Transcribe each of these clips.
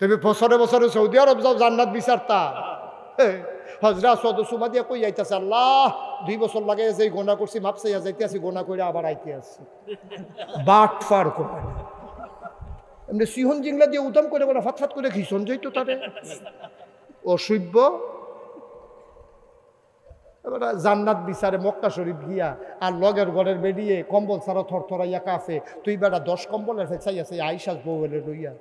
তুমি বছরে বছরে সৌদি আরব যাও, জান্নাত বিচারতা হজরা সদ সুমা দিয়া কই যাইতেছে? আল্লাহ, দুই বছর লাগে যে গোনা করছি মাপসাইয়া যাইতে আছি গোনা করে আবার আইতে আছি বাট ফার করে। এমনি সিহন জিংলা দিয়ে উদম করে করে ফাত ফাত করে ঘিসন যাইতো তারে? অসভ্য। এবার জান্নাত বিচারে মক্কা শরীফ গিয়া, আর লগের ঘরের বেরিয়ে কম্বল ছাড়া থরথরাইয়া কাফে, তুই বেটা দশ কম্বলের ফেসাই আছে আইসাস বউলে লইয়া।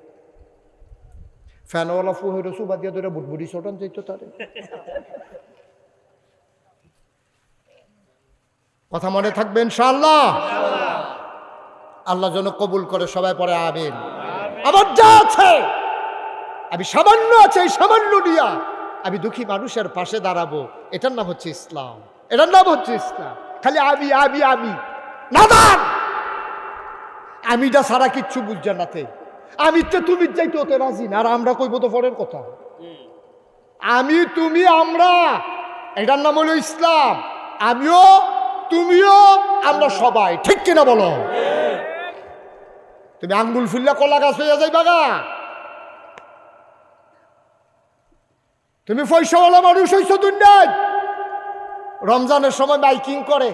ফ্যানওয়ালা ফু হইল সুবা দিয়ে ধরে বুটবুড়ি চটন যাইতো তারে। কথা মনে থাকবে ইনশাআল্লাহ? আল্লাহ যেন কবুল করে সবাই পরে আবেন আমার যা আছে আমি সামান্য আছে এই সামান্য দিয়া আমি দুঃখী মানুষের পাশে দাঁড়াবো। এটার নাম হচ্ছে ইসলাম। এটার নাম হচ্ছে ইসলাম। খালি আমি আমি আমি। নাদান! আমিটা সারা কিচ্ছু বুঝছে নাতে আমি তো তুমি যাইতে হতে রাজি না, আর আমরা কইব তো পরের কথা। আমি, তুমি, আমরা, এটার নাম হলো ইসলাম। আমিও, তুমিও, আমরা সবাই। ঠিক কিনা বলো? তুমি আঙ্গুল ফুললে কলা গাছ হইয়া যাইবা গা। তুমি পয়সাওয়ালা মানুষ হইছো দুনিয়ায়। রমজানের সময় বাইকিং করে।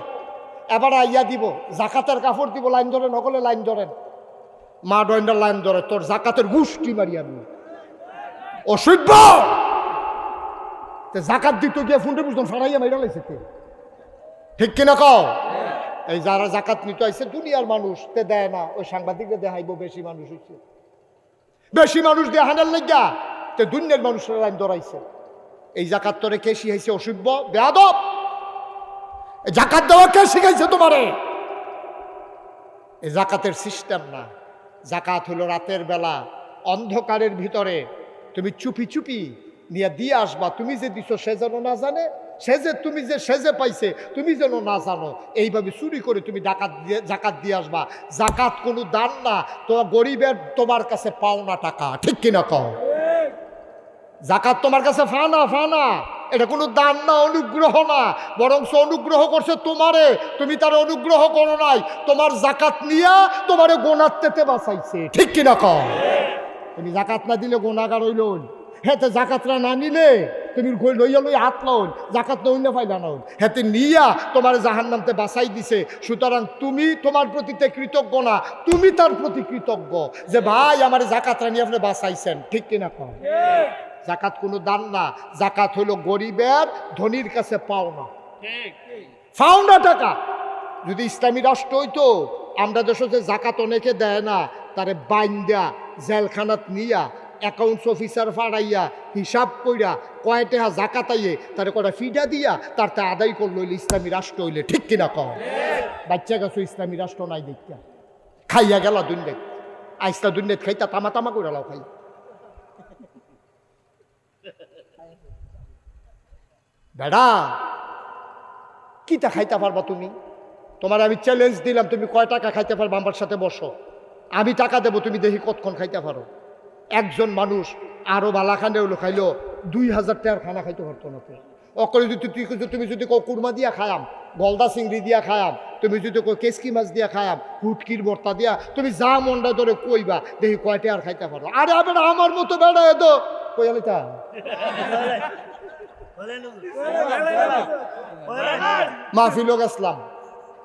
এবার আইয়া দিব, জাকাতের কাপড় দিব, লাইন ধরে নকলে লাইন ধরেন। মা ডয়েন্ডার লাইন ধরে, তোর জাকাতের গুষ্টি মারি আমি। অসভ্য জাকাত দিত গিয়ে ফোনটা বুঝতাম মাইরা লাইছে ঠিক কিনা কও? এই যারা জাকাত নিতে আইছে, দুনিয়ার মানুষ তে দেয় না, ওই সাংবাদিকরা দেখাইবো, বেশি মানুষ হইছে। বেশি মানুষ দেখানোর লাগিয়া তে দুনিয়ার মানুষের লাইন ধরাইছে। এই জাকাত তোরে কে শিখাইছে অসভ্য বেয়াদব! জাকাত দেওয়া কে শিখাইছে তোমারে? এই জাকাতের সিস্টেম না। জাকাত হলো রাতের বেলা অন্ধকারের ভিতরে। তুমি চুপি চুপি নিয়ে দিয়ে আসবা। তুমি যে দিছো সে যেন না জানে সে যে তুমি যে সেজে পাইছে তুমি যেন না জানো। এইভাবে চুরি করে তুমি ডাকাত দিয়ে জাকাত দিয়ে আসবা। জাকাত কোনো দান না তোমার গরিবের তোমার কাছে পাওনা টাকা। ঠিক কিনা কও? জাকাত তোমার কাছে ফানা ফানা। এটা কোনো দান না, অনুগ্রহ না। বরং অনুগ্রহ করছে তোমারে। তুমি তার অনুগ্রহ করো নাই। তোমার জাকাত নিয়া তোমারে গোনার তেতে বাঁচাইছে। ঠিক কিনা কও? তুমি জাকাত না দিলে গোনাগার হইল হেতে জাকাতরা না নিলে তুমি গই লইয়া লই হাত লন জাকাত নইলে না পাইলা না হেতে নিয়া তোমার জাহান নামতে বাঁচাই দিছে। সুতরাং তুমি তোমার প্রতিতে কৃতজ্ঞ না, তুমি তার প্রতি কৃতজ্ঞ যে ভাই, আমার জাকাতরা নিয়ে আপনি বাঁচাইছেন ঠিক কিনা কম জাকাত কোনো দান না। জাকাত হলো গরিবের ধনির কাছে পাওনা। পাওনা টাকা যদি ইসলামী রাষ্ট্র হইতো, আমরা দেশ যে জাকাত অনেকে দেয় না, তারে বাইন্দা জেলখানাত নিয়া অ্যাকাউন্টস অফিসার ফাড়াইয়া হিসাব কইরা কয় টাকা জাকাত আইয়ে, তারে কটা ফিডা দিয়া, তার তা আদায় করল ইসলামী রাষ্ট্র হইলে। ঠিক কিনা কম বাচ্চা গেছো ইসলামী রাষ্ট্র নাই দেখা খাইয়া গেল দুনিয়াত। আইসলা দুনিয়াত খাইতা, তামা তামা করে লাও খাই বেড়া কিটা খাইতে পারবা তুমি? তোমার আমি চ্যালেঞ্জ দিলাম, তুমি কয় টাকা খাইতে পারবা আমার সাথে বসো। আমি টাকা দেবো, তুমি দেখি কতক্ষণ খাইতে পারো। একজন মানুষ আরও বালাখানে খাইলো, দুই হাজার টাকার খানা খাইতে পারতো না তো অকলে যদি তুই তুমি যদি কো কুরমা দিয়া খায়াম, গলদা চিংড়ি দিয়া খায়াম, তুমি যদি কো কেসকি মাছ দিয়া খায়াম, হুটকির বর্তা দিয়া, তুমি যা মনটা ধরে কইবা, দেখি কয়টা আর খাইতে পারো। আরে আবার আমার মতো বেড়া এত কইয়ালিতা মাহফিলও গেছিলাম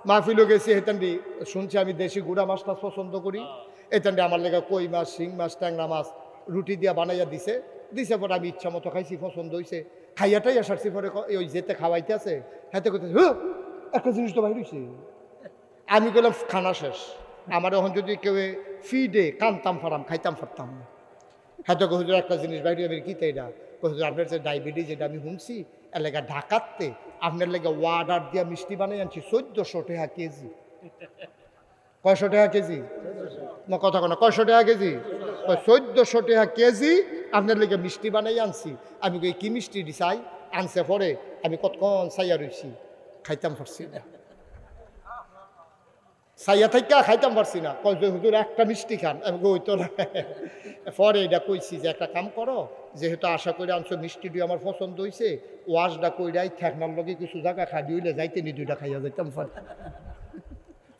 মাহফিলও গেছি হেতান্ডি, শুনছি আমি দেশি গুড়া মাছটা পছন্দ করি। এতান্ডি আমার লেগে কই মাছ, শিং মাছ, ট্যাংরা মাছ রুটি দিয়া বানাইয়া দিছে। দিছে পরে আমি ইচ্ছা মতো খাইছি, পছন্দ হয়েছে খাইয়াটাই আসারছি পরে ওই যেতে খাওয়াইতে আছে, হাতে করতে একটা জিনিস তো বাইর হইছে। আমি গেলাম খানা শেষ। আমার এখন যদি কেউ ফিডে কানতাম, ফারাম, খাইতাম, ফারতাম। না হ্যাঁ তো হুজুর, একটা জিনিস বাইরে আমি কি তাই না হুজুর, আপনার যে ডায়াবেটিস যেটা আমি শুনছি, এলাকা ঢাকাতে আপনার লেগে ওয়ার্ডার দিয়া মিষ্টি বানাই আনছি, চোদ্দশো টাকা কেজি। কয়শো টাকা কেজি? কথা কোনো কয়শো টাকা কেজি? চোদ্দশো টাকা কেজি আপনার লেগে মিষ্টি বানাই আনছি। আমি কই, কি মিষ্টি দিছাই আনছে পরে। আমি কতক্ষণ চাইয়া রইছি? খাইতাম পারছি না। সাইয়া থেকে খাইতাম পারছি না। কয় হুজুর একটা মিষ্টি খান। আমি কই তো না। পরে এটা কইছি যে একটা কাম করো, যেহেতু আশা করে আনছো মিষ্টি দিয়ে আমার পছন্দ হয়েছে ওয়াশটা কইরাই ঠেকনার লগে কিছু জায়গা খাই দিলে যাইতে নি, দুইটা খাইয়া যাইতাম পরে।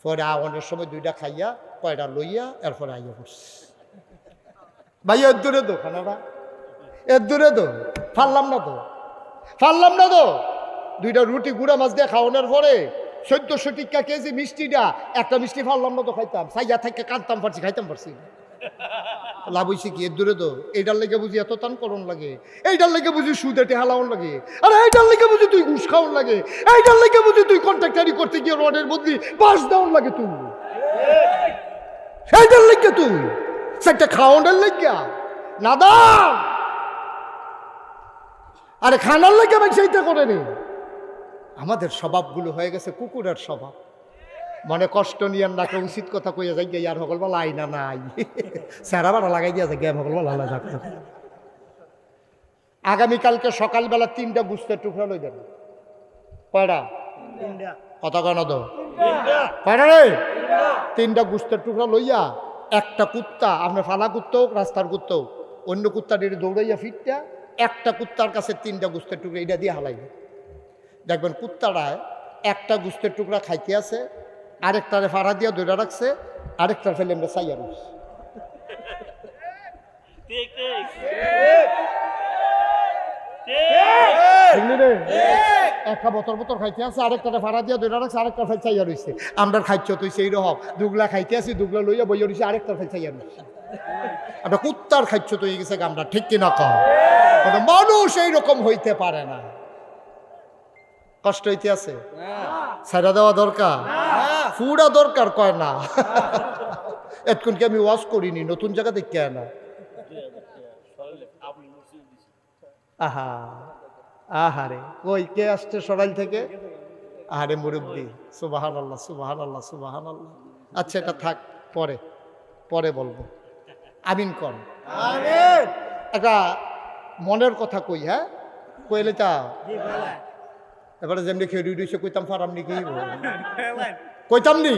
পরে অনেক সময় দুইটা খাইয়া, কয়টা লইয়া, এরপরে আইয়া পড়ছি। ভাই, এর দূরে দো খানাটা? এর দূরে দো ফারলাম না তো। ফারলাম না তো। দুইটা রুটি, গুঁড়া মাছ দিয়ে খাওয়ানোর পরে চোদ্দশো টিকা কেজি মিষ্টিটা, একটা মিষ্টি ফারলাম না তো খাইতাম সাইয়া থাকে কাঁদতাম, পারছি, খাইতাম পারছি। লাভ হয়েছে কি? এর দূরে তো। এইটার লেগে বুঝি এত টান করণ লাগে। এইটার লেগে বুঝি সুদেটে হালাওন লাগে। আরে এইটার লেগে বুঝি তুই ঘুষ খাওয়ান লাগে। এইটার লেগে বুঝি তুই কন্ট্রাক্টারি করতে গিয়ে রডের বদলি বাস দাউন লাগে তুই। সেইটার লেগে তুই। সেটা খাওয়ানোর লেগে। না দা আরে খানার লেগে আমি সেইটা করে নি আমাদের স্বভাবগুলো হয়ে গেছে কুকুরের স্বভাব। মনে কষ্ট নিয়ে নাকে উচিত কথা কইয়া যাই ইয়ার সকল বলা আইনা নাই। স্যারা বাড়া লাগাই দিয়া যায় সকল বলা থাকতো আগামীকালকে সকালবেলা তিনটা বুঝতে টুকরা লই দেন কয়টা? কথা কেন তো? কয়টা রে? তিনটা। গুস্তের টুকরা লইয়া একটা কুত্তা আপনার ফালা কুত্তা হোক রাস্তার কুত্তা হোক অন্য কুত্তা ডেড়ে দৌড়াইয়া ফিরটা একটা কুত্তার কাছে তিনটা গুস্তের টুকরা এটা দিয়ে হালাইবে। দেখবেন কুত্তাটায় একটা গুস্তের টুকরা খাইতে আছে আরেকটারে ফাড়া দিয়া দৌড়া রাখছে আরেকটার ফেলে আমরা চাইয়া রয়েছে ঠিক ঠিক। একটা বোতল বোতল খাইতে আছে আরেকটারে ফাড়া দিয়া দৌড়া রাখছে আরেকটা ফেল চাইয়া রয়েছে আমরা খাইছ তুই সেই রকম দুগলা খাইতে আছি দুগলা লইয়া বইয়া রয়েছে আরেকটার ফেল চাইয়া রয়েছে আমরা কুত্তার খাইছ তুই গেছে আমরা ঠিক কিনা কম। কোনো মানুষ এইরকম হইতে পারে না। কষ্ট হইতে আছে? ছাড়া দেওয়া দরকার? ফুড়া দরকার কয় না? এতক্ষণ কি আমি ওয়াশ করিনি? নতুন জায়গা দেখতে না আহা আহারে। ওই কে আসছে সরাইল থেকে? আহারে মুরব্বী। সুবাহান আল্লাহ সুবাহান আল্লাহ সুবাহান আল্লাহ আচ্ছা এটা থাক পরে। পরে বলব। আমিন কর একটা মনের কথা কই হ্যাঁ? কইলে তা এবারে যেমনি খেয়ে রুইছে কইতাম ফারাম নি কি কইতাম নি?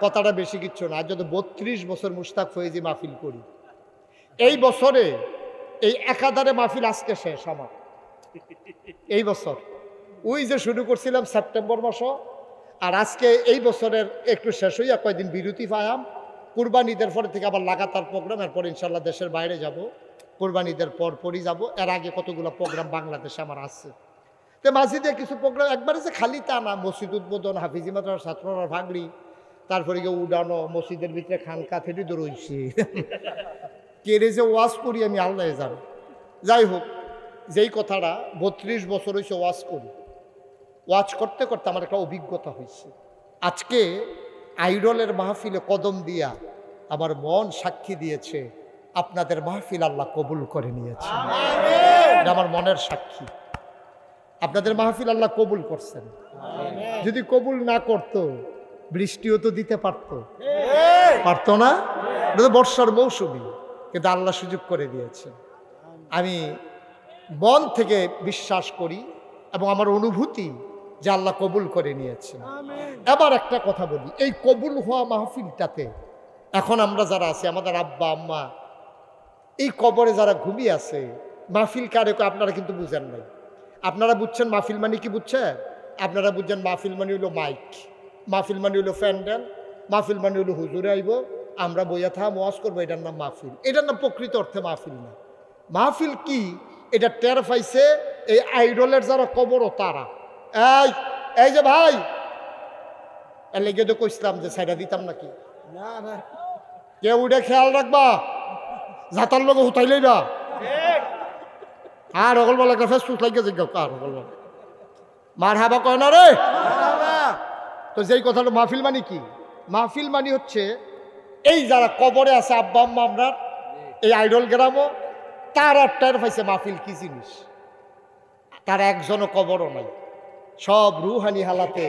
কথাটা বেশি কিচ্ছু না। যদি বত্রিশ বছর মুস্তাক ফয়েজি মাহফিল করি। এই বছরে এই একাধারে মাহফিল আজকে শেষ আমার। এই বছর। ওই যে শুরু করছিলাম সেপ্টেম্বর মাস আর আজকে এই বছরের একটু শেষ হইয়া কয়দিন বিরতি পায়াম কুরবানিদের পরে থেকে আবার লাগাতার প্রোগ্রাম, এরপর ইনশাল্লাহ দেশের বাইরে যাব। কুরবানিদের পর পরই যাব। এর আগে কতগুলো প্রোগ্রাম বাংলাদেশে আমার আছে। তো মাঝিদে কিছু প্রোগ্রাম একবারে যে খালি তা না মসজিদ উদ্বোধন হাফিজি মাদ্রাসার ছাত্ররা ভাগলি তারপরে গিয়ে উডানো মসজিদের ভিতরে খানকা থেকে তো রইছে কেড়ে যে ওয়াজ করি আমি আল্লাহ জানো। যাই হোক যেই কথাটা বত্রিশ বছর হয়েছে ওয়াজ করি। ওয়াচ করতে করতে আমার একটা অভিজ্ঞতা হয়েছে আজকে আইডলের মাহফিলে কদম দিয়া আমার মন সাক্ষী দিয়েছে আপনাদের মাহফিল আল্লাহ কবুল করে নিয়েছে। আমার মনের সাক্ষী। আপনাদের মাহফিল আল্লাহ কবুল করছেন। যদি কবুল না করত বৃষ্টিও তো দিতে পারতো। পারতো না? এটা তো বর্ষার মৌসুমি কিন্তু আল্লাহ সুযোগ করে দিয়েছেন। আমি মন থেকে বিশ্বাস করি এবং আমার অনুভূতি যে আল্লাহ কবুল করে নিয়েছেন। এবার একটা কথা বলি এই কবুল হওয়া মাহফিলটাতে এখন আমরা যারা আছি আমাদের আব্বা আম্মা এই কবরে যারা ঘুমিয়ে আছে মাহফিল কারে আপনারা কিন্তু বুঝেন নাই। আপনারা বুঝছেন মাহফিল মানে কি বুঝছেন আপনারা বুঝছেন মাহফিল মানে হলো মাইক। মাহফিল মানে হলো ফ্যান্ডেল মাহফিল মানে হলো হুজুরে আইব আমরা বইয়া থা মোয়াজ করব এটার নাম মাহফিল। এটার নাম প্রকৃত অর্থে মাহফিল না। মাহফিল কি? এটা টের পাইছে এই আইডলের যারা কবরও তারা। এই এই যে ভাই এর লেগে তো কইছিলাম যে সাইডা দিতাম নাকি? না না। কেউ উঠে খেয়াল রাখবা? যাতার লোক হুতাই লইবা? আর অকল বলা একটা ফেসবুক লাগিয়ে জিজ্ঞাসা কার অকল বলা মার হাবা কয় না রে? তো যেই কথাটা মাহফিল মানি কি? মাহফিল মানি হচ্ছে এই যারা কবরে আছে আব্বা আম্মা আমরা, এই আইডল গ্রামও, তারা টের পাইছে মাহফিল কি জিনিস। তার একজনও কবরও নাই। সব রুহানি হালাতে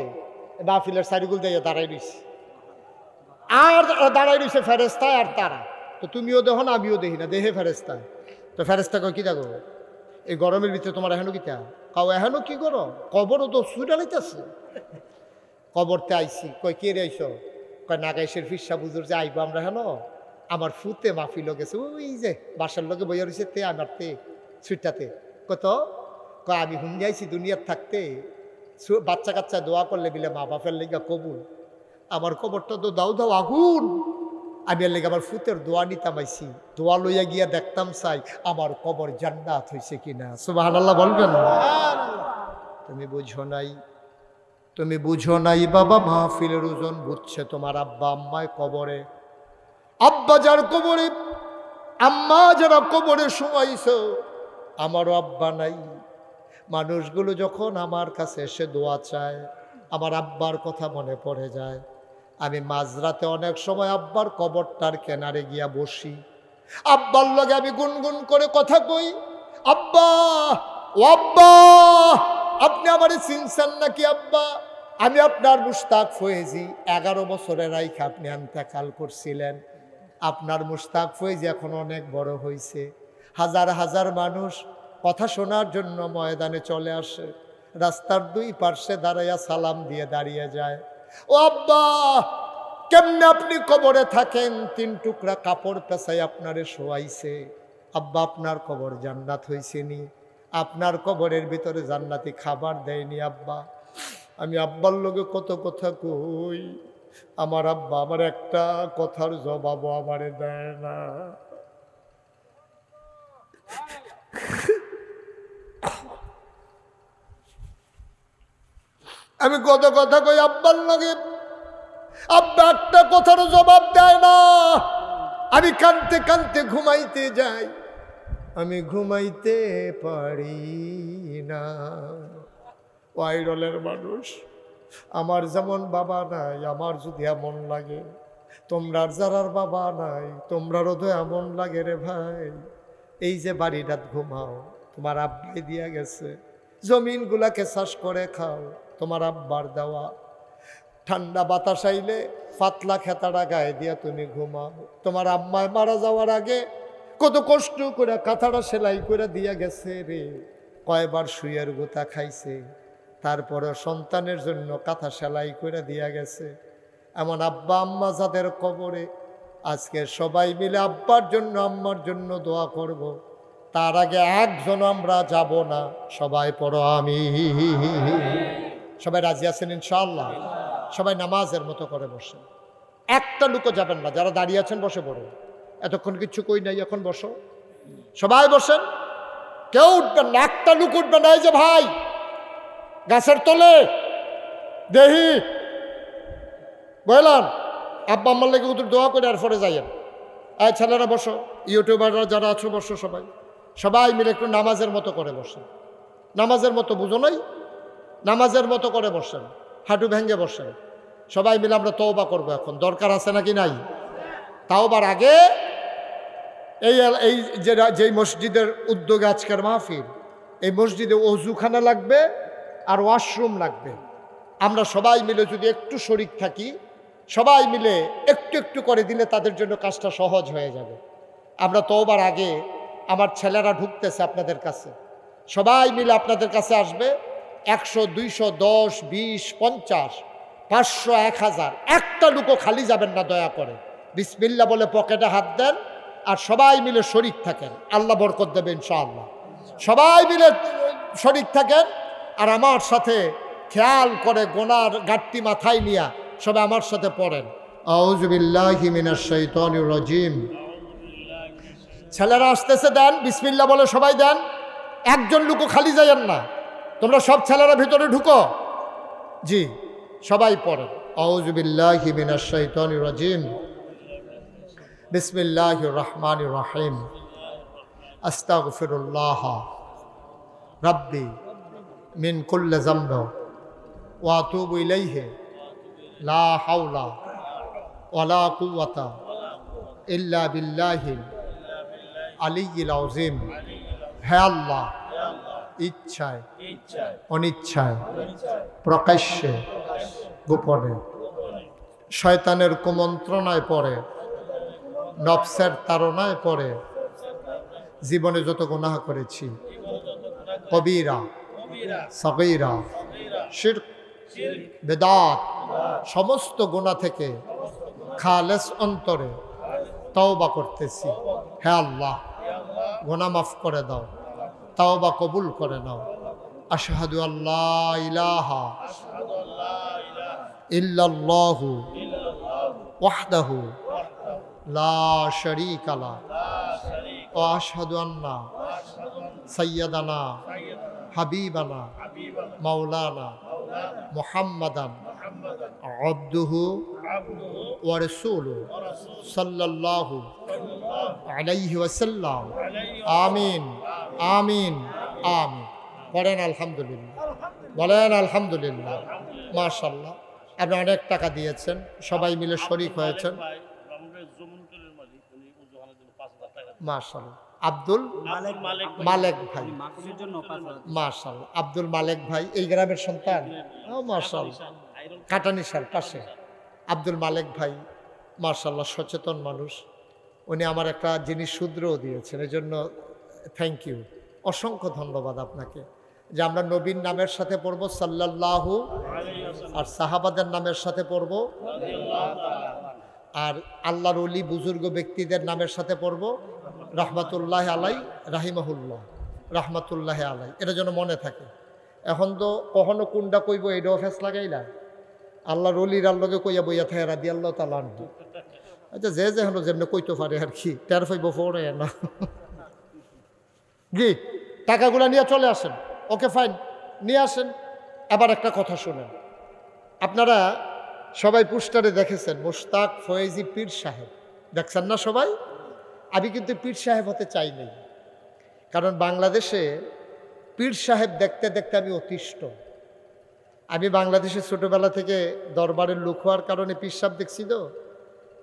মাহফিলের সারিগুল দিয়ে দাঁড়াই রইছে। আর দাঁড়াই রইছে ফেরেস্তায় আর তারা। তো তুমিও দেখো না, আমিও দেখি না, দেহে ফেরেস্তায় তো ফেরেস্তা কয়, কি দেখো? এই গরমের ভিতরে তোমার এখনও কি তা? কাও এখনও কি করো? কবরও তো সুইটা লাইতেছে কবরতে আইছি, কয়, কে রে আইস কয়, নাগাইশের ফিসা বুঝুর যে আইবো আমরা হেন? আমার ফুতে মাফি গেছে, ওই যে বাসার লোকে বইয়া রয়েছে তে, আমার তে সুইটাতে কত কয়, আমি হুন যাইছি দুনিয়ার থাকতে। বাচ্চা কাচ্চা দোয়া করলে বিলে মা বাপের লেগা কবুল। আমার কবরটা তো দাও দাও, আগুন! আমি লেগে আমার ফুতের দোয়া নিতাম আইছি। দোয়া লইয়া গিয়া দেখতাম চাই আমার কবর জান্নাত হয়েছে কিনা। সুবাহ আল্লাহ বলবেন তুমি বুঝো নাই তুমি বুঝো নাই বাবা মাহফিলের ওজন বুঝছে তোমার আব্বা আম্মায় কবরে। আব্বা যার কবরে আম্মা যারা কবরে শুয়াইছ আমারও আব্বা নাই। মানুষগুলো যখন আমার কাছে এসে দোয়া চায় আমার আব্বার কথা মনে পড়ে যায়। আমি মাঝরাতে অনেক সময় আব্বার কবরটার কেনারে গিয়া বসি। আব্বার লগে আমি গুনগুন করে কথা কই, আব্বা, ও আব্বা, আপনি আমারে চিনছেন নাকি আব্বা? আমি আপনার মুস্তাক ফয়েজি, এগারো বছরের রাইখে আপনি আন্তাকাল করছিলেন। আপনার মুস্তাক ফয়েজি এখন অনেক বড় হয়েছে হাজার হাজার মানুষ কথা শোনার জন্য ময়দানে চলে আসে। রাস্তার দুই পার্শ্বে দাঁড়াইয়া সালাম দিয়ে দাঁড়িয়ে যায়। ও আব্বা, কেমনে আপনি কবরে থাকেন? তিন টুকরা কাপড় পেঁচাই আপনারে শোয়াইছে। আব্বা, আপনার কবর জান্নাত হয়েছে নি। আপনার কবরের ভিতরে জান্নাতি খাবার দেয়নি আব্বা। আমি আব্বার লোকে কত কথা কই। আমার আব্বা আমার একটা কথার জবাবও আমারে দেয় না। আমি কত কথা কই আব্বার লগে। আব্বা একটা কথার জবাব দেয় না। আমি কানতে কানতে ঘুমাইতে যাই। আমি ঘুমাইতে পারি না। ওয়াইরলের মানুষ, আমার যেমন বাবা নাই, আমার যদি এমন লাগে, তোমরার যারার বাবা নাই, তোমরারও তো এমন লাগে রে ভাই। এই যে বাড়িটা ঘুমাও, তোমার আব্বাই দিয়া গেছে, জমিনগুলাকে চাষ করে খাও। তোমার আব্বার দেওয়া। ঠান্ডা বাতাস আইলে পাতলা খেতাটা গায়ে দিয়া তুমি ঘুমাও। তোমার আম্মায় মারা যাওয়ার আগে কত কষ্ট করে কাঁথাটা সেলাই করে দিয়া গেছে রে। কয়বার শুয়ের গোতা খাইছে। তারপরে সন্তানের জন্য কাঁথা সেলাই করে দিয়া গেছে। এমন আব্বা আম্মা যাদের কবরে, আজকে সবাই মিলে আব্বার জন্য, আম্মার জন্য দোয়া করব। তার আগে একজন আমরা যাব না। সবাই পড়ো আমি সবাই রাজি আছেন ইনশাল্লাহ সবাই নামাজের মতো করে বসে। একটা লুকো যাবেন না, যারা দাঁড়িয়ে আছেন বসে পড়ো এতক্ষণ কিচ্ছু কই নাই, এখন বসো। সবাই বসেন। কেউ উঠবেন না, একটা লুক উঠবে না, এই যে ভাই, গাছের তলে, দেহি। বললাম, আব্বা আম্মার লেগে উত্তর দোয়া করে আর পরে যাইয়েন। এই ছেলেরা বসো, ইউটিউবাররা যারা আছো বসো সবাই। সবাই মিলে একটু নামাজের মতো করে বসেন। নামাজের মতো বুঝো নাই? নামাজের মতো করে বসেন, হাঁটু ভেঙে বসেন। সবাই মিলে আমরা তওবা করব এখন। দরকার আছে নাকি নাই? তাওবার আগে এই এই যে যেই মসজিদের উদ্যোগে আজকের মাহফিল, এই মসজিদে অজুখানা লাগবে আর ওয়াশরুম লাগবে। আমরা সবাই মিলে যদি একটু শরিক থাকি, সবাই মিলে একটু একটু করে দিলে তাদের জন্য কাজটা সহজ হয়ে যাবে। আমরা তোবার আগে আমার ছেলেরা ঢুকতেছে আপনাদের কাছে। সবাই মিলে আপনাদের কাছে আসবে। একশো, দুইশো, দশ, বিশ, পঞ্চাশ, পাঁচশো, এক হাজার। একটা লুকো খালি যাবেন না, দয়া করে। বিসমিল্লা বলে পকেটে হাত দেন আর সবাই মিলে শরিক থাকেন। আল্লাহ বরকত দেবে ইনশাআল্লাহ। সবাই মিলে শরিক থাকেন আর আমার সাথে খেয়াল করে গোনার গাট্টি মাথায় নিয়া সবাই আমার সাথে পড়েন। ছেলেরা আসতেছে, দেন। বিসমিল্লা বলে সবাই দেন। একজন লুকো খালি যাইয়েন না। তোমরা সব ছেলেরা ভিতরে ঢুকো। জি। সবাই পড়েন আউজবিল্লাহি মিনাশ শাইতানির রাজিম। বিসমিল্লাহির রহমানির রহিম। আস্তাগফিরুল্লাহ। রাব্বি মিন কুল্লি যামব ওয়া আতুবু ইলাইহি। লা হাওলা ওয়ালা কুওয়াতা ইল্লা বিল্লাহিল আলিয়্যিল আযীম। হে আল্লাহ ইচ্ছায় অনিচ্ছায়। প্রকাশ্যে। গোপনে। শয়তানের কুমন্ত্রণায় পড়ে। নফসের তারণায় পড়ে। জীবনে যত গুনাহ করেছি। কবিরা। সগীরা। শির বেদাত। সমস্ত গুণা থেকে খালেস অন্তরে তওবা করতেছি। হে আল্লাহ গোনা মাফ করে দাও। তাওবা কবুল করে নাও। আশহাদু আল্লাহ ইলাহা ইল্লাল্লাহু ওয়াহদাহু লা শারীকা লা ওয়া আশহাদু আন্না সাইয়্যিদানা হাবিবানা মাওলানা মুহাম্মাদান আবদুহু ওয়া রাসূলুহু সাল্লাল্লাহু আলাইহি ওয়াসাল্লাম আমিন আমিন আমিন পড়েন আলহামদুলিল্লাহ। বলেন আলহামদুলিল্লাহ। মাশাল্লাহ আপনি অনেক টাকা দিয়েছেন সবাই মিলে শরিক হয়েছেন। মাশাল্লাহ আব্দুল মালিক ভাই। আব্দুল মালেক ভাই এই গ্রামের সন্তান? ও আইরন কাটানিশাল পাশে। আব্দুল মালেক ভাই মার্শাল্লাহ সচেতন মানুষ। উনি আমার একটা জিনিস শুদ্রও দিয়েছেন এই জন্য থ্যাংক ইউ অসংখ্য ধন্যবাদ আপনাকে। যে আমরা নবীন নামের সাথে পড়ব সাল্লাল্লাহু আর সাহাবাদের নামের সাথে পড়ব। আর আল্লাহর অলি বুজুর্গ ব্যক্তিদের নামের সাথে পড়ব। রহমাতুল্লাহ আলাই রাহিমাহুল্লাহ, রহমাতুল্লাহ আলাই এটা যেন মনে থাকে। এখন তো কখনো কোনটা কইব এটাও ফেস লাগাইলা। আল্লাহর অলির আল্লাহকে কইয়া বইয়া থাকে রাদি আল্লাহ তালা আচ্ছা যে যে হলো যেমনি কইতে পারে আর কি, টের ফাইব পড়ে না। জি টাকাগুলো নিয়ে চলে আসেন। ওকে, ফাইন, নিয়ে আসেন। আবার একটা কথা শুনেন। আপনারা সবাই পুস্টারে দেখেছেন, মুশতাক ফয়েজি পীর সাহেব। দেখছেন না সবাই? আমি কিন্তু পীর সাহেব হতে চাই নাই। কারণ বাংলাদেশে পীর সাহেব দেখতে দেখতে আমি অতিষ্ঠ। আমি বাংলাদেশে ছোটোবেলা থেকে দরবারের লোক হওয়ার কারণে পীর সাহেব দেখছি তো।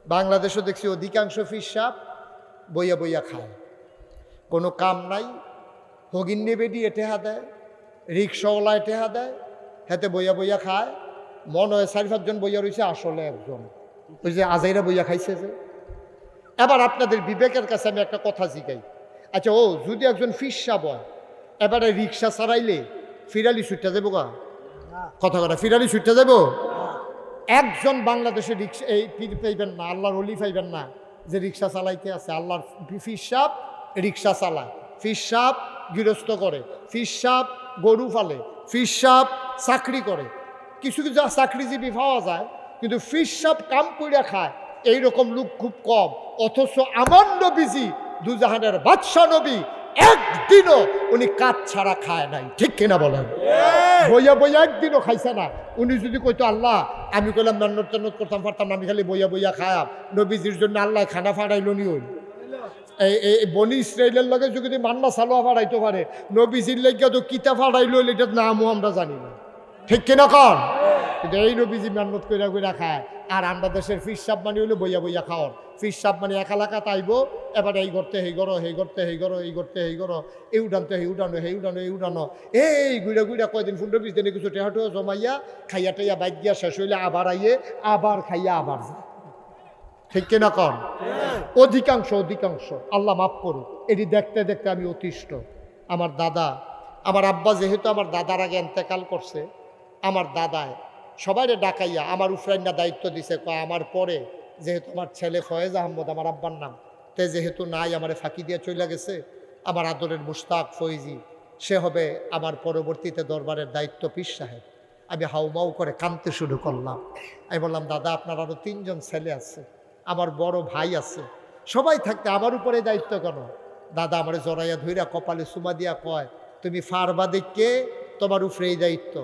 বাংলাদেশও দেখছি অধিকাংশ পীর সাহেব বইয়া বইয়া খায়। কোনো কাম নাই হগিন্নি বেডি এটেহা দেয় রিক্সাওয়ালা এটেহা দেয় হাতে বইয়া বইয়া খায়। মনে হয় চারি পাঁচজন বইয়া রয়েছে আসলে একজন। ওই যে আজাইরা বইয়া খাইছে যে। এবার আপনাদের বিবেকের কাছে আমি একটা কথা জিগাই। আচ্ছা ও যদি একজন ফিসা বয়, এবারে রিক্সা চালাইলে ফিরালি ছুটটা যাব গা? কথা কথা ফিরালি ছুটটা যাব একজন বাংলাদেশে রিক্সা, এই পীর পাইবেন না, আল্লাহর অলি পাইবেন না, যে রিক্সা চালাইতে আছে। আল্লাহর ফিসাব রিক্সা চালায়। ফিসাব গৃহস্থ করে ফিসাব গরু ফালে ফিসাব চাকরি করে। কিছু কিছু চাকরিজীবী পাওয়া যায় কিন্তু ফিসাব কাম কইরা খায় এইরকম লোক খুব কম। অথচ আমার নবীজি দুজাহানের বাদশাহ নবী একদিনও উনি কাজ ছাড়া খায় নাই। ঠিক কিনা বলেন? বইয়া বইয়া একদিনও খাইছে না। উনি যদি কইতো আল্লাহ আমি কইলাম মেন্নত টেন্নত করতাম পারতাম আমি খালি বইয়া বইয়া খায়াম। নবীজির জন্য আল্লাহ খানা ফাড়াইল নি ওই এই বনি ইসরায়েলের লগে যদি মান্না সালোয়া ফাড়াইতে পারে, নবীজির লেগে তো কিতা ফাড়াইল এটার নামও আমরা জানি না। ঠিক কিনা কন? কিন্তু এই নবীজি মেহনত কইরা কইরা খায়। আর আমরা দেশের ফিস সাপ মানে হইল বইয়া বইয়া খাওয়ার। ফিস সাপ মানে একা এলাকা তাইব, এবার এই করতে হেই করো হেই করতে হেই করো এই করতে হেই করো এই উঠানতে হেই উঠানো হেই উঠানো এই উঠানো। এই গুড়া গুড়া কয়দিন ফুন্ড বিশ দিনে কিছু টেহাটো জমাইয়া খাইয়া টাইয়া বাইক গিয়া শেষ হইলে আবার আইয়ে, আবার খাইয়া আবার যায়। ঠিক কিনা কন? অধিকাংশ অধিকাংশ। আল্লাহ মাফ করুক, এটি দেখতে দেখতে আমি অতিষ্ঠ। আমার দাদা, আমার আব্বা যেহেতু আমার দাদার আগে এন্তেকাল করছে, আমার দাদায় সবাইরে ডাকাইয়া আমার উফরাইনা দায়িত্ব দিছে, কয়, আমার পরে যেহেতু আমার ছেলে ফয়েজ আহমদ, আমার আব্বার নাম, তে যেহেতু নাই, আমারে ফাঁকি দিয়ে চলে গেছে, আমার আদরের মুস্তাক ফয়েজি, সে হবে আমার পরবর্তীতে দরবারের দায়িত্ব পীর সাহেব। আমি হাউমাউ করে কাঁদতে শুরু করলাম। আমি বললাম, দাদা, আপনার আরও তিনজন ছেলে আছে আমার বড় ভাই আছে। সবাই থাকতে আমার উপরে দায়িত্ব কেন? দাদা আমার জড়াইয়া ধইরা কপালে সুমা দিয়া কয়, তুমি ফারবা দেখকে তোমার উপরে এই দায়িত্ব।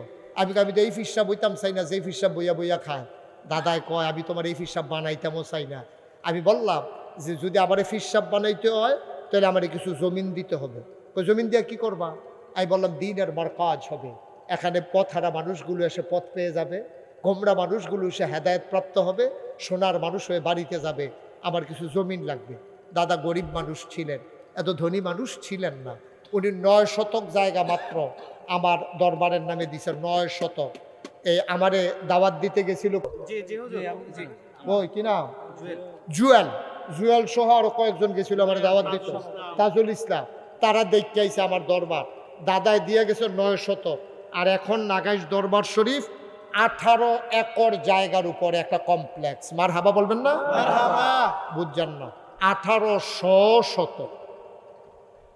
আমি আমি তো এই ফিসাব বইতাম চাই না যে ফিসাব বইয়া বইয়া খায়। দাদায় কয়, আমি তোমার এই ফিসাব বানাইতামও চাই না। আমি বললাম যে, যদি আমার ফিসাব বানাইতে হয়, তাহলে আমার কিছু জমিন দিতে হবে। ওই জমিন দিয়ে কি করবা? আমি বললাম, দিনের মার কাজ হবে। এখানে পথ হারা মানুষগুলো এসে পথ পেয়ে যাবে। গোমরা মানুষগুলো এসে হেদায়ত প্রাপ্ত হবে সোনার মানুষ হয়ে বাড়িতে যাবে আমার কিছু জমিন লাগবে। দাদা গরিব মানুষ ছিলেন এত ধনী মানুষ ছিলেন না। উনি নয় শতক জায়গা মাত্র আমার দরবারের নামে দিছে নয় শতক। এই আমারে দাওয়াত দিতে গেছিল। ওই কি নাম? জুয়েল। জুয়েল। জুয়েল সহ আরও কয়েকজন গেছিল আমার দাওয়াত দিত। তাজুল ইসলাম তারা দেখতে আইছে আমার দরবার। দাদায় দিয়ে গেছে নয় শতক। আর এখন নাগাইশ দরবার শরীফ আঠারো একর জায়গার উপরে একটা কমপ্লেক্স মার হাবা বলবেন না? বুঝছেন না। আঠারোশো শতক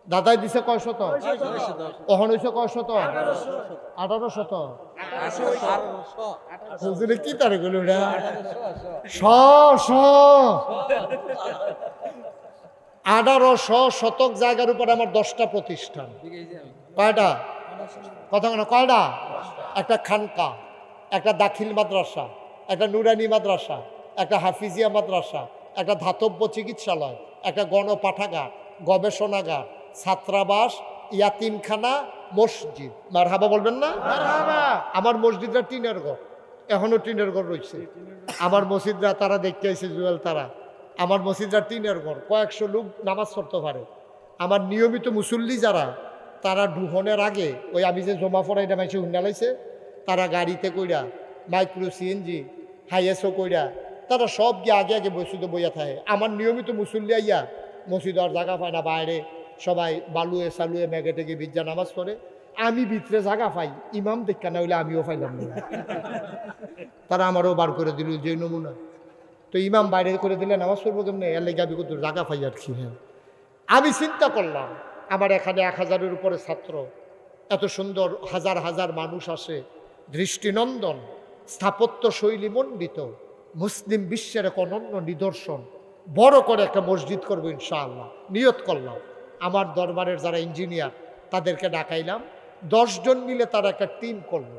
দাদাই দিছে কয় শত কখন হয়েছে কয় শত আঠারো শত কি তারে গেল আঠারো শ শতক জায়গার উপর আমার দশটা প্রতিষ্ঠান। কয়টা? কথা কয়টা? একটা খানকা। একটা দাখিল মাদ্রাসা একটা নুরানি মাদ্রাসা একটা হাফিজিয়া মাদ্রাসা একটা ধাতব্য চিকিৎসালয় একটা গণপাঠাগার গবেষণাগার ছাত্রাবাস ইয়াতিমখানা মসজিদ। মার হাবা বলবেন না? আমার মসজিদরা টিনের ঘর। এখনও টিনের ঘর রয়েছে। আমার মসজিদরা তারা দেখতে আইছে জুয়েল তারা। আমার মসজিদরা টিনের ঘর। কয়েকশো লোক নামাজ পড়তে পারে। আমার নিয়মিত মুসল্লি যারা তারা ডুহনের আগে ওই আমি যে জমা পড়া এটা মাইছে হুন্ডালাইছে তারা গাড়িতে কইরা, মাইক্রো সিএনজি হাইএসও কইরা, তারা সব গিয়ে আগে আগে মসজিদে বইয়া থাকে। আমার নিয়মিত মুসল্লি আইয়া মসজিদ আর জায়গা পায় না, বাইরে সবাই বালুয়ে সালুয়ে মেঘে টেগে বিদ্যা নামাজ পড়ে। আমি ভিতরে জায়গা পাই, ইমাম দেখা না হইলে আমিও পাইলাম না। তারা আমারও বার করে দিল যে নমুনা। তো ইমাম বাইরে করে দিলে নামাজ পড়ব কেমনে? এর লেগে আমি কত জায়গা পাই আর কি হ্যাঁ। আমি চিন্তা করলাম, আমার এখানে এক হাজারের উপরে ছাত্র, এত সুন্দর হাজার হাজার মানুষ আসে দৃষ্টিনন্দন স্থাপত্য শৈলী মণ্ডিত মুসলিম বিশ্বের এক অনন্য নিদর্শন। বড় করে একটা মসজিদ করব ইনশাআল্লাহ। নিয়ত করলাম। আমার দরবারের যারা ইঞ্জিনিয়ার তাদেরকে ডাকাইলাম। দশজন মিলে তারা একটা টিম করল।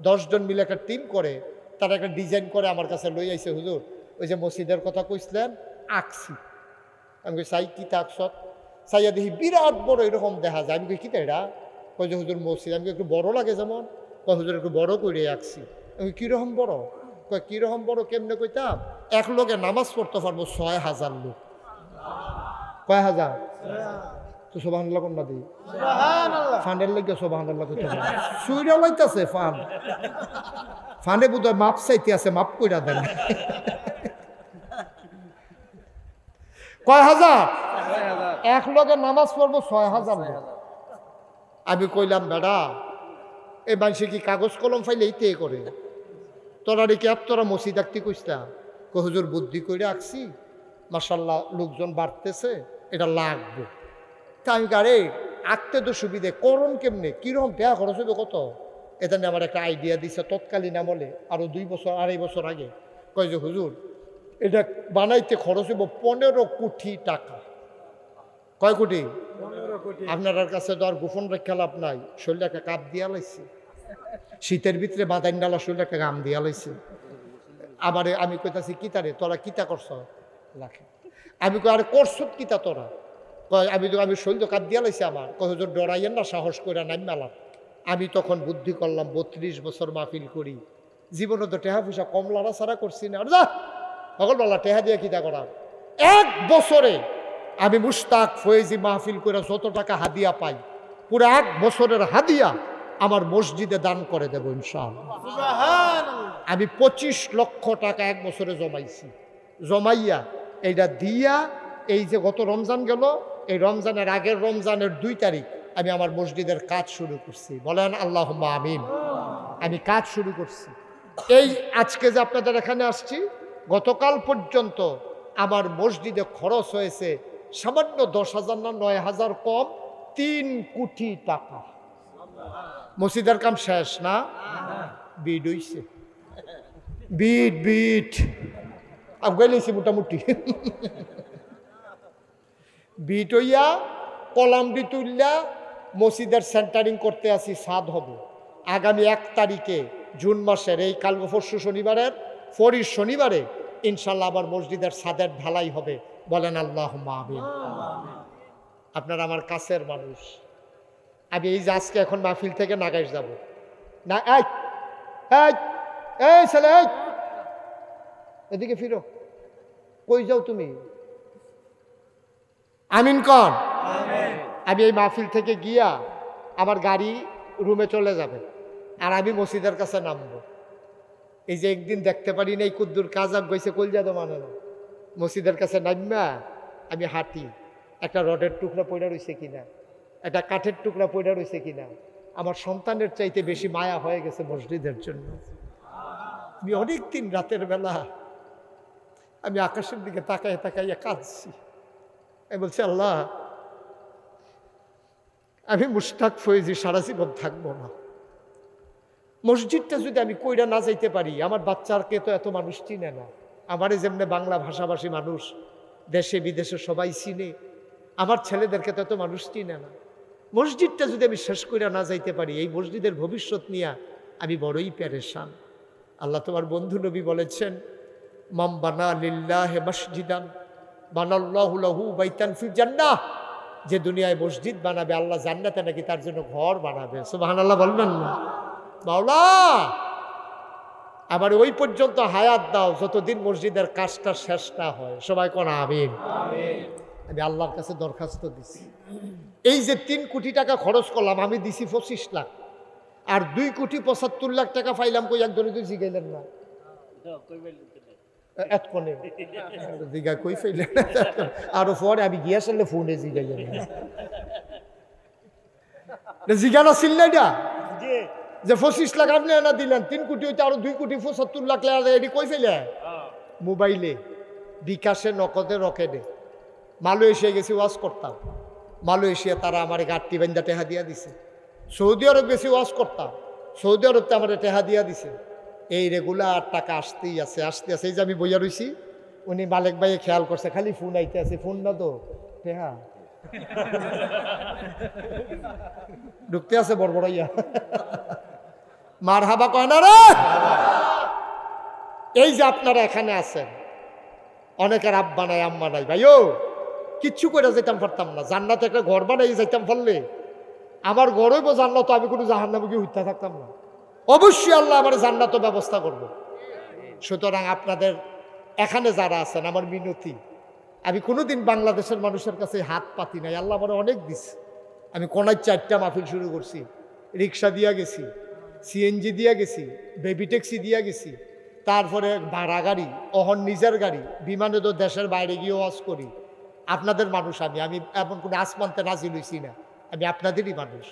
দশজন মিলে একটা টিম করে তারা একটা ডিজাইন করে আমার কাছে লই আইছে হুজুর। ওই যে মসজিদের কথা কইছিলেন আঁকছি আমি কই, চাই কি তাকসত চাইয়া দেখি বিরাট বড় এরকম দেখা যায়। আমি কই কি এটা? কই যে হুজুর মসজিদ। আমি একটু বড় লাগে যেমন। হুজুর একটু বড় করে আঁকছি। আমি কীরকম বড়? কয় কীরকম বড় কেমনে কইতাম? এক লোকে নামাজ পড়তে পারব ছয় হাজার লোক। কয় হাজার? তো সোবাহ কন্যা দিই? ফান্ডের লেগে সোবাহ করতে পারে সুইরা লাইতাছে ফান ফান্ডে বোধ হয় মাপ চাইতে আছে মাপ কইরা দেন। কয় হাজার? এক লগে নামাজ পড়ব ছয় হাজার লোক। আমি কইলাম বেড়া এই মানুষে কি কাগজ কলম ফাইলে এইতে করে? তোরা রেখে আর তোরা মসি আঁকতে কইসলা কই, হুজুর বুদ্ধি করে আঁকছি। মাসাল্লাহ লোকজন বাড়তেছে, এটা লাগবে। তা আমি আরে আঁকতে তো সুবিধে করণ কেমনে? কীরকম দেয়া খরচ হবে কত? এটা আমার একটা আইডিয়া দিছে তৎকালীন আমলে আরও দুই বছর, আড়াই বছর আগে। কয় যে, হুজুর, এটা বানাইতে খরচ হইব পনেরো কোটি টাকা। কয় কোটি? আপনার কাছে তো আর গোপন রেখা লাভ নাই। শরীরে কাপ দিয়া লাইছে। শীতের ভিতরে বাদাইন ডালা শরীরে একটা গাম দিয়া লাইছে। আমারে আমি কইতাছি কিতারে তোরা? কিতা করছ? রাখে আমি আরে করছ কিতা তোরা? আমি তো আমি তো কাপ দিয়া লাইছে আমার। হুজুর ডরাইয়েন না সাহস করে নাই মেলাম আমি তখন বুদ্ধি করলাম, বত্রিশ বছর মাহফিল করি। জীবনে তো টেহা পয়সা কম লড়া ছাড়া করছি না। যা! সকলবেলা টেহা দিয়ে কিতা করা এক বছরে আমি মুস্তাক ফয়েজি মাহফিল করে যত টাকা হাদিয়া পাই পুরো এক বছরের হাদিয়া আমার মসজিদে দান করে দেবো ইনশাআল্লাহ। আমি পঁচিশ লক্ষ টাকা এক বছরে জমাইছি। জমাইয়া এইটা দিয়া এই যে গত রমজান গেল এই রমজানের আগের রমজানের দুই তারিখ আমি আমার মসজিদের কাজ শুরু করছি। বলেন আল্লাহ আমিন। আমি কাজ শুরু করছি। এই আজকে যে আপনাদের এখানে আসছি গতকাল পর্যন্ত আমার মসজিদে খরচ হয়েছে সামান্য দশ হাজার না, নয় হাজার কম, তিন কোটি টাকা। মসজিদের কাম শেষ না? বিড হইছে। Bit bit. আফগাইলেছি মোটামুটি। বিট হইয়া কলামটি তুললা মসজিদের সেন্টারিং করতে আসি, সাদ হবে। আগামী এক তারিখে, জুন মাসের, এই কাল পরশু শনিবারের ফরির শনিবারে ইনশাল্লাহ আবার মসজিদের সাদের ঢালাই হবে। বলেন আল্লাহ আমিন। আপনার আমার কাছের মানুষ। আমি এই যে আজকে এখন মাহফিল থেকে নাগাইশ যাব। না এই এই ছেলে এই। এদিকে ফিরো। কই যাও তুমি? আমিন কন? আমি এই মাহফিল থেকে গিয়া আমার গাড়ি রুমে চলে যাবে আর আমি মসজিদের কাছে নামবো। এই যে একদিন দেখতে পারি না এই কুদ্দুর কাজাক গইছে কলজাদো মানে না মসজিদের কাছে নামবা আমি হাঁটি। একটা রডের টুকরা পড়ে রয়েছে কিনা? একটা কাঠের টুকরা পড়ে রয়েছে কিনা? আমার সন্তানের চাইতে বেশি মায়া হয়ে গেছে মসজিদের জন্য। আমি অনেক দিন রাতের বেলা আমি আকাশের দিকে তাকায় তাকাইয়া কাঁদছি। আমি বলছি, আল্লাহ, আমি মুশতাক ফয়েজি সারা জীবন থাকব না। মসজিদটা যদি আমি কইরা না যাইতে পারি, আমার বাচ্চারকে তো এত মানুষ চিনে না। আমারে যেমনি বাংলা ভাষাভাষী মানুষ, দেশে, বিদেশে সবাই চিনে, আমার ছেলেদেরকে তো এত মানুষ চিনে না। মসজিদটা যদি আমি শেষ করে না যাইতে পারি, এই মসজিদের ভবিষ্যৎ নিয়ে আমি বড়ই প্যারেশান আল্লাহ তোমার বন্ধু নবী বলেছেন মাম বানা লিল্লাহ মসজিদান, বানাল্লাহু লাহু বাইতান ফিল জান্নাহ। যে দুনিয়ায় মসজিদ বানাবে, আল্লাহ জান্নাতে নাকি তার জন্য ঘর বানাবে। সুবহানাল্লাহ বলবেন না। মাওলা! আবার ওই পর্যন্ত হায়াত দাও যতদিন মসজিদের কাজটা শেষ না হয়। সবাই কোন আমিন? আমি আল্লাহর কাছে দরখাস্ত দিছি। এই যে তিন কোটি টাকা খরচ করলাম আমি দিছি পঁচিশ লাখ। আর দুই কোটি পঁচাত্তর লাখ টাকা পাইলাম কই? একজনে তুই জিগাইলেন না। এতক্ষণে জিগা কই ফেললেন আরও পরে আমি গিয়া সারলে ফোনে জিগাইলেন জিগানা ছিল না যে পঁচিশ লাখ আপনি না দিলেন, তিন কোটি হইতে আরও দুই কোটি পঁচাত্তর লাখ টাকা এটি কই ফেলে। মোবাইলে, বিকাশে নকদে রকেটে মালয়েশিয়া গেছি ওয়াজ করতাম। মালয়েশিয়া তারা আমার গাঁটটি বান্ধা টেহা দিয়া দিছে। সৌদি আরব গেছি ওয়াজ করতাম। সৌদি আরবতে আমার টেহা দিয়া দিছে। এই রেগুলার টাকা আসতেই আছে, আসতে আছে, এই যে আমি বইয়া রইছি, উনি মালিক ভাইয়ে খেয়াল করছে, খালি ফোন আইতে আছে, ফোন না তো, টেহা। ঢুকতে আছে বড় বড় ইয়া। মার হাবা কয় না রে? এই যে আপনারা এখানে আছেন, অনেকের আব্বা নাই, আম্মা নাই, ভাইও, কিচ্ছু করে যেতাম পারতাম না। জান্নাতে একটা ঘর বানাই যাইতাম পারলে, আমার ঘরই বো জান্নাত, আমি কোনো জাহান নামে গিয়ে হইতে থাকতাম না। অবশ্যই আল্লাহ আমার জান্নাত ব্যবস্থা করব। সুতরাং আপনাদের এখানে যারা আছেন, আমার মিনতি, আমি কোনোদিন বাংলাদেশের মানুষের কাছে হাত পাতি নাই। আল্লাহ আমার অনেক দিছে। আমি কোনায় চারটা মাহফিল শুরু করছি, রিক্সা দিয়া গেছি। সিএনজি দিয়া গেছি বেবি ট্যাক্সি দিয়া গেছি, তারপরে ভাড়া গাড়ি, অহন নিজের গাড়ি, বিমানে তো দেশের বাইরে গিয়ে ওয়াজ করি। আপনাদের মানুষ আমি আমি এমন কোনো আসমানতে নাজিল হইছি না। আমি আপনাদেরই মানুষ।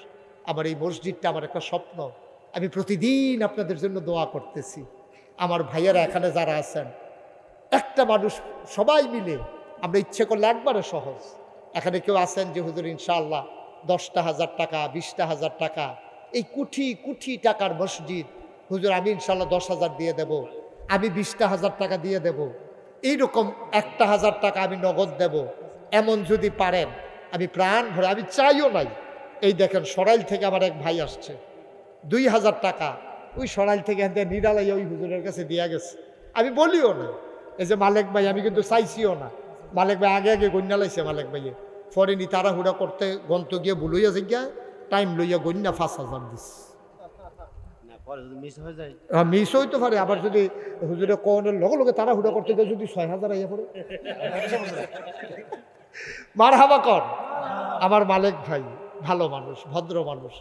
আমার এই মসজিদটা আমার একটা স্বপ্ন। আমি প্রতিদিন আপনাদের জন্য দোয়া করতেছি। আমার ভাইয়েরা এখানে যারা আছেন, একটা মানুষ, সবাই মিলে, আমরা ইচ্ছে করলে একবারে সহজ। এখানে কেউ আছেন যে, হুজুর, ইনশাআল্লাহ, দশটা হাজার টাকা, বিশটা হাজার টাকা এই কুঠি কুঠি টাকার মসজিদ। হুজুর, আমি ইনশাল্লাহ দশ হাজার দিয়ে দেব। আমি বিশটা হাজার টাকা দিয়ে দেব। এইরকম একটা হাজার টাকা আমি নগদ দেব। এমন যদি পারেন, আমি প্রাণ ভরে, আমি চাইও নাই। এই দেখেন, সরাইল থেকে আমার এক ভাই আসছে। দুই হাজার টাকা। ওই সরাইল থেকে নিরালাই ওই হুজুরের কাছে দিয়া গেছে। আমি বলিও না এই যে মালেক ভাই, আমি কিন্তু চাইছিও না। মালেক ভাই আগে আগে গন্যা লাইছে মালেক ভাইয়ে। পরে নি তাড়াহুড়া করতে গন্ত গিয়ে বলইয়া জিজ্ঞা টাইম লইয়া গন্যা পাঁচ হাজার দিস। হয়ে মিস হইতে পারে আবার যদি হুজুরে কনের লগে লগে তারা হুড়া করতে গেলে যদি ছয় হাজার আইয়া পড়ে। মার হাবা কর। আমার মালিক ভাই ভালো মানুষ ভদ্র মানুষ।